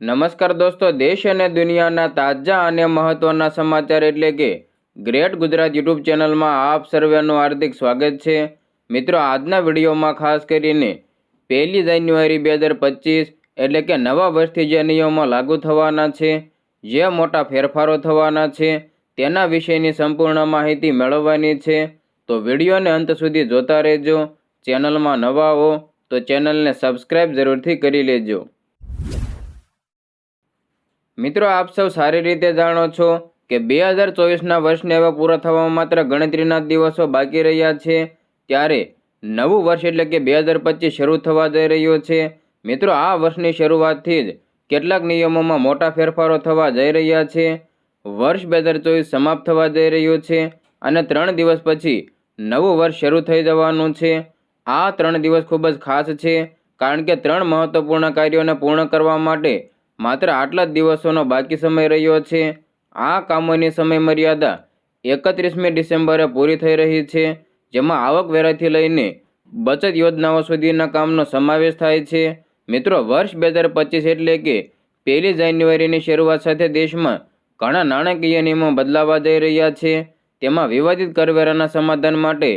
નમસ્કાર દોસ્તો, દેશ અને દુનિયાના તાજા અને મહત્વના સમાચાર એટલે કે ગ્રેટ ગુજરાત યુટ્યુબ ચેનલમાં આપ સર્વેનું હાર્દિક સ્વાગત છે. મિત્રો, આજના વિડીયોમાં ખાસ કરીને પહેલી જાન્યુઆરી બે હજાર પચીસ એટલે કે નવા વર્ષથી જે નિયમો લાગુ થવાના છે, જે મોટા ફેરફારો થવાના છે, તેના વિશેની સંપૂર્ણ માહિતી મેળવવાની છે. તો વિડીયોને અંત સુધી જોતા રહેજો, ચેનલમાં નવા હો તો ચેનલને સબસ્ક્રાઈબ જરૂરથી કરી લેજો. મિત્રો, આપ સૌ સારી રીતે જાણો છો કે બે હજાર ચોવીસના વર્ષને હવે પૂરા થવામાં માત્ર ગણતરીના દિવસો બાકી રહ્યા છે. ત્યારે નવું વર્ષ એટલે કે બે હજાર પચીસ શરૂ થવા જઈ રહ્યો છે. મિત્રો, આ વર્ષની શરૂઆતથી જ કેટલાક નિયમોમાં મોટા ફેરફારો થવા જઈ રહ્યા છે. વર્ષ બે હજાર ચોવીસ સમાપ્ત થવા જઈ રહ્યું છે અને ત્રણ દિવસ પછી નવું વર્ષ શરૂ થઈ જવાનું છે. આ ત્રણ દિવસ ખૂબ જ ખાસ છે, કારણ કે ત્રણ મહત્વપૂર્ણ કાર્યોને પૂર્ણ કરવા માટે માત્ર આટલા જ દિવસોનો બાકી સમય રહ્યો છે. આ કામોની સમય મર્યાદા એકત્રીસમી ડિસેમ્બરે પૂરી થઈ રહી છે, જેમાં આવકવેરાથી લઈને બચત યોજનાઓ સુધીના કામનો સમાવેશ થાય છે. મિત્રો, વર્ષ બે હજાર પચીસ એટલે કે પહેલી જાન્યુઆરીની શરૂઆત સાથે દેશમાં ઘણા નાણાકીય નિયમો બદલાવા જઈ રહ્યા છે. તેમાં વિવાદિત કરવેરાના સમાધાન માટે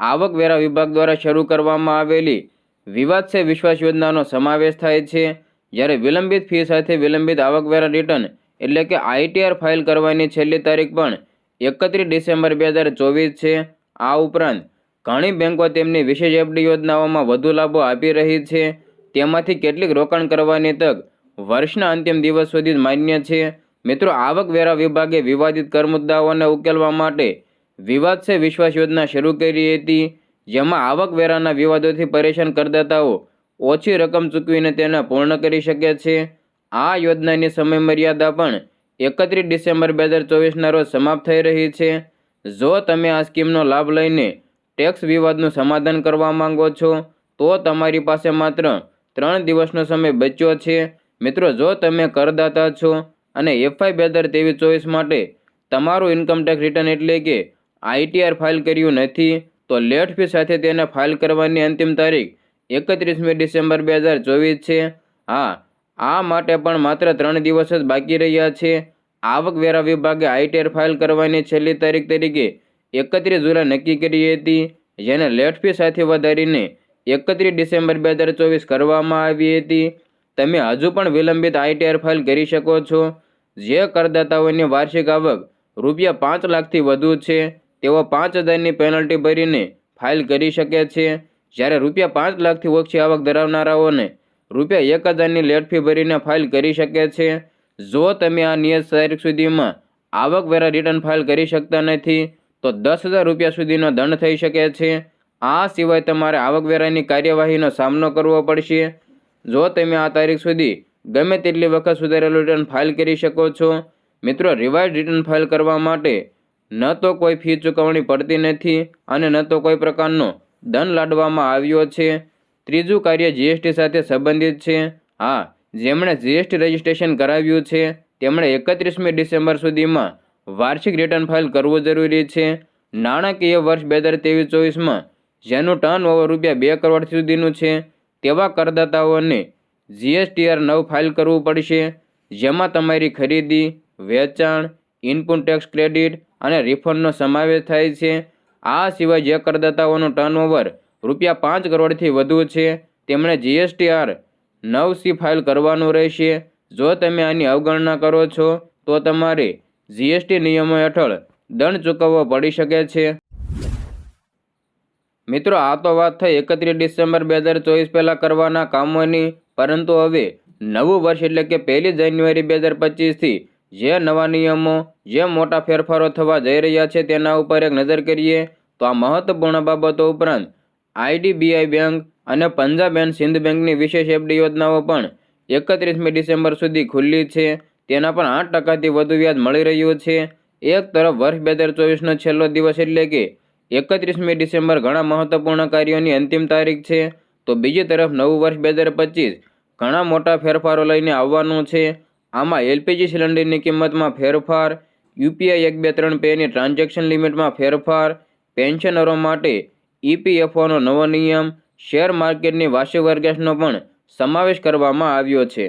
આવકવેરા વિભાગ દ્વારા શરૂ કરવામાં આવેલી વિવાદ છે વિશ્વાસ યોજનાનો સમાવેશ થાય છે. જ્યારે વિલંબિત ફી સાથે વિલંબિત આવકવેરા રિટર્ન એટલે કે આઈટીઆર ફાઇલ કરવાની છેલ્લી તારીખ પણ એકત્રીસ ડિસેમ્બર બે હજાર ચોવીસ છે. આ ઉપરાંત ઘણી બેંકો તેમની વિશેષ એફડી યોજનાઓમાં વધુ લાભો આપી રહી છે. તેમાંથી કેટલીક રોકાણ કરવાની તક વર્ષના અંતિમ દિવસ સુધી માન્ય છે. મિત્રો, આવકવેરા વિભાગે વિવાદિત કર મુદ્દાઓને ઉકેલવા માટે વિવાદ છે વિશ્વાસ યોજના શરૂ કરી હતી, જેમાં આવકવેરાના વિવાદોથી પરેશાન કરદાતાઓ ઓછી રકમ ચૂકવીને તેને પૂર્ણ કરી શકે છે. આ યોજનાની સમય મર્યાદા પણ એકત્રીસ ડિસેમ્બર બે હજાર ચોવીસના રોજ સમાપ્ત થઈ રહી છે. જો તમે આ સ્કીમનો લાભ લઈને ટેક્સ વિવાદનું સમાધાન કરવા માંગો છો, તો તમારી પાસે માત્ર ત્રણ દિવસનો સમય બચ્યો છે. મિત્રો, જો તમે કરદાતા છો અને એફઆઈ બે હજાર ત્રેવીસ ચોવીસ માટે તમારું ઇન્કમ ટેક્સ રિટર્ન એટલે કે આઈટીઆર ફાઇલ કર્યું નથી, તો લેટ ફી સાથે તેને ફાઇલ કરવાની અંતિમ તારીખ એકત્રીસમી ડિસેમ્બર બે હજાર ચોવીસ છે. હા, આ માટે પણ માત્ર ત્રણ દિવસ જ બાકી રહ્યા છે. આવકવેરા વિભાગે આઈટીઆર ફાઇલ કરવાની છેલ્લી તારીખ તરીકે એકત્રીસ જુલાઈ નક્કી કરી હતી, જેને લેટ ફી સાથે વધારીને એકત્રીસ ડિસેમ્બર બે હજાર ચોવીસ કરવામાં આવી હતી. તમે હજુ પણ વિલંબિત આઈટીઆર ફાઇલ કરી શકો છો. જે કરદાતાઓની વાર્ષિક આવક રૂપિયા પાંચ લાખથી વધુ છે, તેઓ પાંચ હજારની પેનલ્ટી ભરીને ફાઇલ કરી શકે છે. જ્યારે રૂપિયા પાંચ લાખથી ઓછી આવક ધરાવનારાઓને રૂપિયા એક હજારની લેટ ફી ભરીને ફાઇલ કરી શકે છે, જો તમે આ નિયત તારીખ સુધીમાં આવકવેરા રિટર્ન ફાઇલ કરી શકતા નથી, તો દસ હજાર રૂપિયા સુધીનો દંડ થઈ શકે છે. આ સિવાય તમારે આવકવેરાની કાર્યવાહીનો સામનો કરવો પડશે. જો તમે આ તારીખ સુધી ગમે તેટલી વખત સુધારેલું રિટર્ન ફાઇલ કરી શકો છો, મિત્રો રિવાઇઝ રિટર્ન ફાઇલ કરવા માટે ન તો કોઈ ફી ચૂકવણી પડતી નથી અને ન તો કોઈ પ્રકારનો દંડ લાદવામાં આવ્યો છે. ત્રીજું કાર્ય જીએસટી સાથે સંબંધિત છે. હા, જેમણે જીએસટી રજિસ્ટ્રેશન કરાવ્યું છે, તેમણે એકત્રીસમી ડિસેમ્બર સુધીમાં વાર્ષિક રિટર્ન ફાઇલ કરવું જરૂરી છે. નાણાકીય વર્ષ બે હજાર ત્રેવીસ ચોવીસમાં જેનું ટર્ન ઓવર રૂપિયા બે કરોડ સુધીનું છે. તેવા કરદાતાઓને જીએસટીઆર નવ ફાઇલ કરવું પડશે, જેમાં તમારી ખરીદી, વેચાણ ઇન્કમ ટેક્સ ક્રેડિટ અને રિફંડનો સમાવેશ થાય છે. આ સિવાય જે કરદાતાઓનું ટર્નઓવર રૂપિયા પાંચ કરોડથી વધુ છે, તેમણે જીએસટીઆર નવ સી ફાઇલ કરવાનું રહેશે. જો તમે આની અવગણના કરો છો, તો તમારે જીએસટી નિયમો હેઠળ દંડ ચૂકવવો પડી શકે છે. મિત્રો, આ તો વાત થઈ એકત્રીસ ડિસેમ્બર બે હજાર ચોવીસ પહેલાં કરવાના કામોની. પરંતુ હવે નવું વર્ષ એટલે કે પહેલી જાન્યુઆરી બે હજાર પચીસથી જે નવા નિયમો, જે મોટા ફેરફારો થવા જઈ રહ્યા છે, તેના ઉપર એક નજર કરીએ. તો આ મહત્વપૂર્ણ બાબતો ઉપરાંત આઈડીબીઆઈ બેંક અને પંજાબ એન્ડ સિંધ બેંકની વિશેષ એફડી યોજનાઓ પણ એકત્રીસમી ડિસેમ્બર સુધી ખુલ્લી છે. તેના પણ આઠ ટકાથી વધુ વ્યાજ મળી રહ્યું છે. એક તરફ વર્ષ બે હજાર ચોવીસનો છેલ્લો દિવસ એટલે કે એકત્રીસમી ડિસેમ્બર ઘણા મહત્વપૂર્ણ કાર્યોની અંતિમ તારીખ છે. તો બીજી તરફ નવું વર્ષ બે હજાર પચીસ ઘણા મોટા ફેરફારો લઈને આવવાનું છે. આમાં એલપીજી સિલિન્ડરની કિંમતમાં ફેરફાર, યુપીઆઈ એક બે ત્રણ પેની ટ્રાન્ઝેક્શન લિમિટમાં ફેરફાર પેન્શનરો માટે ઈપીએફઓનો નવો નિયમ શેર માર્કેટની વાર્ષિક વર્ગેશનો પણ સમાવેશ કરવામાં આવ્યો છે.